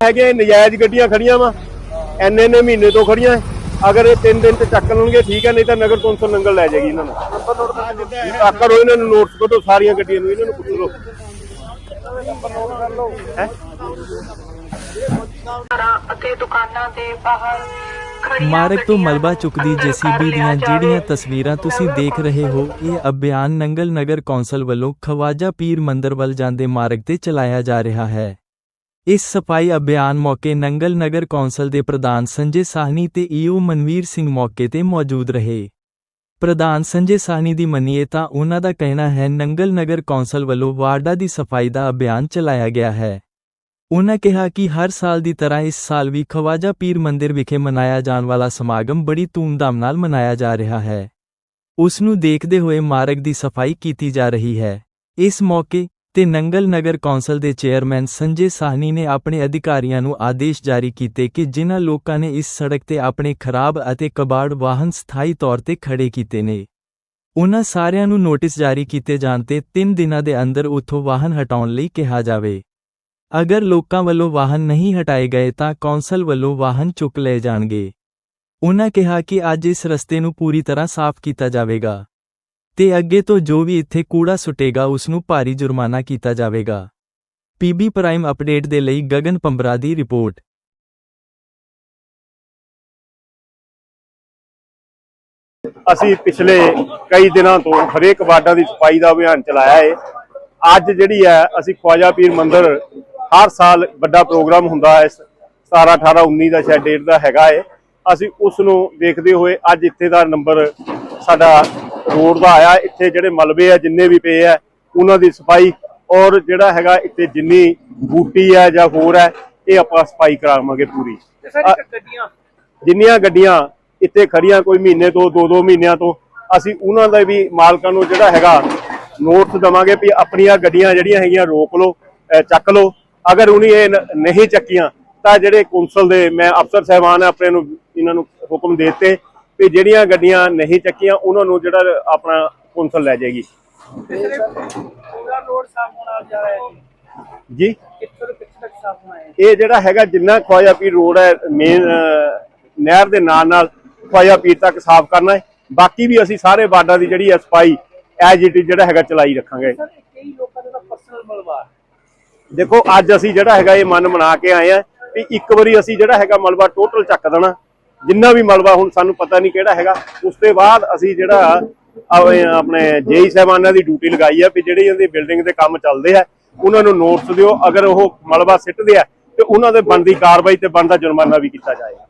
ਹੈਗੇ ਨਜਾਇਜ਼ ਗੱਡੀਆਂ ਖੜੀਆਂ ਵਾ ਐਨੇ ਐਨੇ ਮਹੀਨੇ ਤੋਂ ਖੜੀਆਂ। ਅਗਰ ਇਹ 3 ਦਿਨ ਤੇ ਚੱਕ ਲੈਣਗੇ ਠੀਕ ਹੈ ਨਹੀਂ ਤਾਂ ਨਗਰ ਕੌਂਸਲ ਨੰਗਲ ਲੈ ਜਾਏਗੀ ਇਹਨਾਂ ਨੂੰ ਚੱਕ ਕਰੋ ਇਹਨਾਂ ਨੂੰ ਨੋਟਿਸ ਕੱਢੋ ਸਾਰੀਆਂ ਗੱਡੀਆਂ ਨੂੰ ਇਹਨਾਂ ਨੂੰ ਪੁੱਛ ਲਓ ਹੈਂ? ਘਰਾਂ ਅਤੇ ਦੁਕਾਨਾਂ ਦੇ ਬਾਹਰ ਖੜੀਆਂ ਮਾਰਗ ਤੋਂ ਮਲਬਾ ਨੂੰ ਚੁੱਕਦੀ ਕਰ ਜੇਸੀਬੀ ਦੀਆਂ। ਜਿਹੜੀਆਂ ਤਸਵੀਰਾਂ ਤੁਸੀਂ ਦੇਖ ਰਹੇ ਹੋ ਇਹ ਅਭਿਆਨ ਨੰਗਲ ਨਗਰ ਕੌਂਸਲ ਵੱਲੋਂ ਖਵਾਜਾ ਪੀਰ ਮੰਦਰ ਵੱਲ ਜਾਂਦੇ ਮਾਰਗ ਤੇ ਚਲਾਇਆ ਜਾ ਰਿਹਾ ਹੈ ਇਸ ਸਫ਼ਾਈ ਅਭਿਆਨ ਮੌਕੇ ਨੰਗਲ ਨਗਰ ਕੌਂਸਲ ਦੇ ਪ੍ਰਧਾਨ ਸੰਜੇ ਸਾਹਨੀ ਤੇ ਈਓ ਮਨਵੀਰ ਸਿੰਘ ਮੌਕੇ ਤੇ ਮੌਜੂਦ ਰਹੇ। ਪ੍ਰਧਾਨ ਸੰਜੇ ਸਾਹਨੀ ਦੀ ਮੰਨੀਏ ਤਾਂ ਉਹਨਾਂ ਦਾ ਕਹਿਣਾ ਹੈ, ਨੰਗਲ ਨਗਰ ਕੌਂਸਲ ਵੱਲੋਂ ਵਾਰਡਾ ਦੀ ਸਫ਼ਾਈ ਦਾ ਅਭਿਆਨ ਚਲਾਇਆ ਗਿਆ ਹੈ। ਉਹਨਾਂ ਕਿਹਾ ਕਿ ਹਰ ਸਾਲ ਦੀ ਤਰ੍ਹਾਂ ਇਸ ਸਾਲ ਵੀ ਖਵਾਜਾ ਪੀਰ ਮੰਦਿਰ ਵਿਖੇ ਮਨਾਇਆ ਜਾਣ ਵਾਲਾ ਸਮਾਗਮ ਬੜੀ ਧੂਮਧਾਮ ਨਾਲ ਮਨਾਇਆ ਜਾ ਰਿਹਾ ਹੈ। ਉਸ ਨੂੰ ਦੇਖਦੇ ਹੋਏ ਮਾਰਗ ਦੀ ਸਫ਼ਾਈ ਕੀਤੀ ਜਾ ਰਹੀ ਹੈ। ਇਸ ਮੌਕੇ ਤੇ ਨੰਗਲ ਨਗਰ ਕੌਂਸਲ ਦੇ ਚੇਅਰਮੈਨ ਸੰਜੇ ਸਾਹਨੀ ਨੇ ਆਪਣੇ ਅਧਿਕਾਰੀਆਂ ਨੂੰ ਆਦੇਸ਼ ਜਾਰੀ ਕੀਤੇ ਕਿ ਜਿਨ੍ਹਾਂ ਲੋਕਾਂ ਨੇ ਇਸ ਸੜਕ ਤੇ ਆਪਣੇ ਖਰਾਬ ਅਤੇ ਕਬਾੜ ਵਾਹਨ ਸਥਾਈ ਤੌਰ ਤੇ ਖੜੇ ਕੀਤੇ ਨੇ। ਉਨ੍ਹਾਂ ਸਾਰਿਆਂ ਨੂੰ ਨੋਟਿਸ ਜਾਰੀ ਕੀਤੇ ਜਾਣ ਤੇ 3 ਦਿਨਾਂ ਦੇ ਅੰਦਰ ਉੱਥੋਂ ਵਾਹਨ ਹਟਾਉਣ ਲਈ ਕਿਹਾ ਜਾਵੇ। ਅਗਰ ਲੋਕਾਂ ਵੱਲੋਂ ਵਾਹਨ ਨਹੀਂ ਹਟਾਏ ਗਏ ਤਾਂ ਕੌਂਸਲ ਵੱਲੋਂ ਵਾਹਨ ਚੁੱਕ ਲਏ ਜਾਣਗੇ। ਉਹਨਾਂ ਕਿਹਾ ਕਿ ਅੱਜ ਇਸ ਰਸਤੇ ਨੂੰ ਪੂਰੀ ਤਰ੍ਹਾਂ ਸਾਫ਼ ਕੀਤਾ ਜਾਵੇਗਾ। ਤੇ ਅੱਗੇ ਤੋਂ ਜੋ ਵੀ ਇੱਥੇ ਕੂੜਾ ਸੁੱਟੇਗਾ ਉਸ ਨੂੰ ਭਾਰੀ ਜੁਰਮਾਨਾ ਕੀਤਾ ਜਾਵੇਗਾ। ਪੀਬੀ ਪ੍ਰਾਈਮ ਅਪਡੇਟ ਦੇ ਲਈ ਗਗਨ ਪੰਬਰਾ ਦੀ ਰਿਪੋਰਟ। ਅਸੀਂ ਪਿਛਲੇ ਕਈ ਦਿਨਾਂ ਤੋਂ ਹਰੇਕ ਵਾਰਡਾਂ ਦੀ ਸਫ਼ਾਈ ਦਾ ਅਭਿਆਨ ਚਲਾਇਆ ਹੈ ਅੱਜ ਜਿਹੜੀ ਹੈ, ਅਸੀਂ ਖਵਾਜਾ ਪੀਰ ਮੰਦਰ ਹਰ ਸਾਲ ਵੱਡਾ ਪ੍ਰੋਗਰਾਮ ਹੁੰਦਾ ਹੈ 17 18 19 ਦਾ ਸ਼ਾਇਦ ਡੇਟ ਦਾ ਹੈਗਾ ਹੈ ਅਸੀਂ ਉਸ ਨੂੰ ਦੇਖਦੇ ਹੋਏ ਅੱਜ ਇੱਥੇ ਦਾ ਨੰਬਰ ਸਾਡਾ ਰੋਡ ਦਾ ਆਇਆ ਇੱਥੇ ਜਿਹੜੇ ਮਲਬੇ ਆ ਜਿੰਨੇ ਵੀ ਪਏ ਆ ਉਹਨਾਂ ਦੀ ਸਫ਼ਾਈ ਔਰ ਜਿਹੜਾ ਹੈਗਾ ਇੱਥੇ ਜਿੰਨੀ ਬੂਟੀ ਹੈ ਜਾਂ ਹੋਰ ਹੈ ਇਹ ਆਪਾਂ ਸਫ਼ਾਈ ਕਰਾਵਾਂਗੇ ਪੂਰੀ। ਜਿੰਨੀਆਂ ਗੱਡੀਆਂ ਇੱਥੇ ਖੜੀਆਂ ਕੋਈ ਮਹੀਨੇ ਤੋਂ ਦੋ ਦੋ ਮਹੀਨਿਆਂ ਤੋਂ ਅਸੀਂ ਉਹਨਾਂ ਦਾ ਵੀ ਮਾਲਕਾਂ ਨੂੰ ਜਿਹੜਾ ਹੈਗਾ ਨੋਟਿਸ ਦਵਾਂਗੇ ਵੀ ਆਪਣੀਆਂ ਗੱਡੀਆਂ ਜਿਹੜੀਆਂ ਹੈਗੀਆਂ ਰੋਕ ਲਓ ਚੱਕ ਲਓ। ਅਗਰ ਉਹਨੀ ਇਹ ਨਹੀਂ ਚੱਕੀਆਂ ਤਾਂ ਜਿਹੜੇ ਕੌਂਸਲ ਦੇ ਮੈਂ ਅਫਸਰ ਸਹਿਬਾਨ ਆ ਆਪਣੇ ਨੂੰ ਇਹਨਾਂ ਨੂੰ ਹੁਕਮ ਦੇ ਦਿੱਤੇ। ਵੀ ਜਿਹੜੀਆਂ ਗੱਡੀਆਂ ਨਹੀਂ ਚੱਕੀਆਂ ਉਹਨਾਂ ਨੂੰ ਜਿਹੜਾ ਆਪਣਾ ਕੌਂਸਲ ਲੈ ਜਾਏਗੀ। ਪੂਰਾ ਰੋਡ ਸਾਫ਼ ਹੋਣਾ ਜਾ? ਰਿਹਾ ਹੈ ਜੀ ਕਿੱਥੋਂ ਤੋਂ ਕਿੱਥੇ ਤੱਕ ਸਾਫ਼ ਹੋਣਾ ਹੈ ਇਹ ਜਿਹੜਾ ਹੈਗਾ ਜਿੰਨਾ ਖਵਾਜਾ ਪੀਰ ਰੋਡ ਹੈ ਮੇਨ ਨਹਿਰ ਦੇ ਨਾਲ ਨਾਲ ਖਵਾਜਾ ਪੀਰ ਤੱਕ ਸਾਫ਼ ਕਰਨਾ ਹੈ। ਬਾਕੀ ਵੀ ਅਸੀਂ ਸਾਰੇ ਵਾਰਡਾਂ ਦੀ ਜਿਹੜੀ ਸਫ਼ਾਈ ਐਜ ਇਟ ਜਿਹੜਾ ਹੈਗਾ ਚਲਾਈ ਰੱਖਾਂਗੇ। ਕਈ ਲੋਕਾਂ ਦਾ ਪਰਸਨਲ। ਦੇਖੋ ਅੱਜ ਅਸੀਂ ਜਿਹੜਾ ਹੈਗਾ ਇਹ ਮਨ ਬਣਾ ਕੇ ਆਏ ਆ ਵੀ ਇੱਕ ਵਾਰੀ ਅਸੀਂ ਜਿਹੜਾ ਹੈਗਾ ਮਲਬਾ ਟੋਟਲ ਚੱਕ ਦੇਣਾ। ਜਿੰਨਾ ਵੀ ਮਲਬਾ ਹੁਣ ਸਾਨੂੰ ਪਤਾ ਨਹੀਂ ਕਿਹੜਾ ਹੈਗਾ, ਉਸ ਤੋਂ ਬਾਅਦ ਅਸੀਂ ਜਿਹੜਾ ਆਵੇ ਆਪਣੇ ਜੇਈ ਸਾਹਿਬਾਨਾਂ ਦੀ ਡਿਊਟੀ ਲਗਾਈ ਆ ਵੀ ਜਿਹੜੇ ਇਹਦੀ ਬਿਲਡਿੰਗ ਦੇ ਕੰਮ ਚੱਲਦੇ ਆ, ਉਹਨਾਂ ਨੂੰ ਨੋਟਸ ਦਿਓ, ਅਗਰ ਉਹ ਮਲਬਾ ਸਿੱਟਦੇ ਆ, ਤੇ ਉਹਨਾਂ ਦੇ ਬਣਦੀ ਕਾਰਵਾਈ ਤੇ ਬਣਦਾ ਜੁਰਮਾਨਾ ਵੀ ਕੀਤਾ ਜਾਏਗਾ।